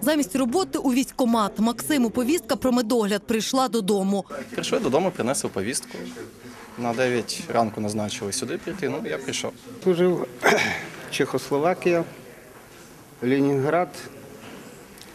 Замість роботи у військкомат Максиму повістка про медогляд прийшла додому. Прийшли додому, принесли повістку. На 9 ранку назначили сюди прийти, ну я прийшов. Служив Чехословакія, Ленінград,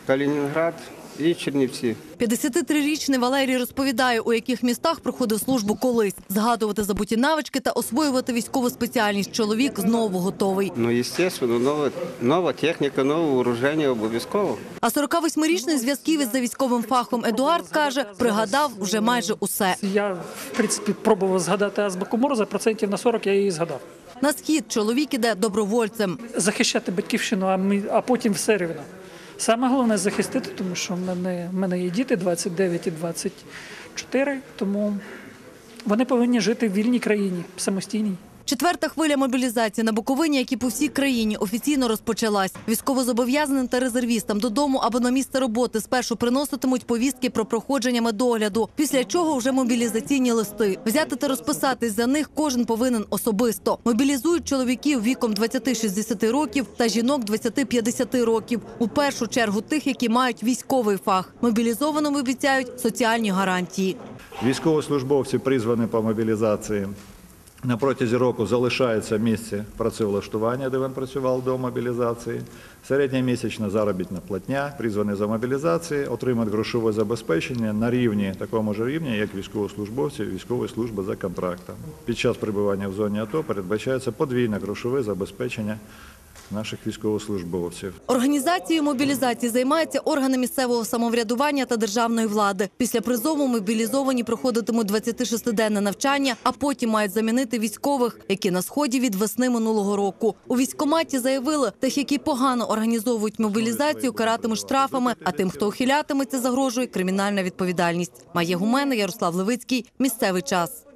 Калінінград і Чернівці. 53-річний Валерій розповідає, у яких містах проходив службу колись. Згадувати забуті навички та освоювати військову спеціальність чоловік знову готовий. Ну, звісно, нова, нова техніка, нове вооруження обов'язково. А 48-річний зв'язків із військовим фахом Едуард каже, пригадав вже майже усе. Я, в принципі, пробував згадати азбуку Морзе, процентів на 40 я її згадав. На схід чоловік іде добровольцем. Захищати батьківщину, а, ми, а потім все рівно. Саме головне захистити, тому що в мене, в мене є діти 29 і 24, тому вони повинні жити в вільній країні, самостійній. Четверта хвиля мобілізації на Буковині, як і по всій країні, офіційно розпочалась. Військовозобов'язаним та резервістам додому або на місце роботи спершу приноситимуть повістки про проходження медогляду, після чого вже мобілізаційні листи. Взяти та розписатись за них кожен повинен особисто. Мобілізують чоловіків віком 20-60 років та жінок 20-50 років. У першу чергу тих, які мають військовий фах. Мобілізованим обіцяють соціальні гарантії. Військовослужбовці призвані по мобілізації на протязі року залишається місце працевлаштування, де він працював до мобілізації. Середньомісячна заробітна платня, призвані за мобілізації, отримати грошове забезпечення на рівні такому ж рівні, як військовослужбовці військової служби за контрактом. Під час перебування в зоні АТО передбачається подвійне грошове забезпечення наших військовослужбовців. Організацією мобілізації займаються органи місцевого самоврядування та державної влади. Після призову мобілізовані проходитимуть 26-денне навчання, а потім мають замінити військових, які на сході від весни минулого року. У військкоматі заявили, тих, які погано організовують мобілізацію, каратимуть штрафами. А тим, хто ухилятиметься, загрожує кримінальна відповідальність. Має гумена Ярослав Левицький. Місцевий час.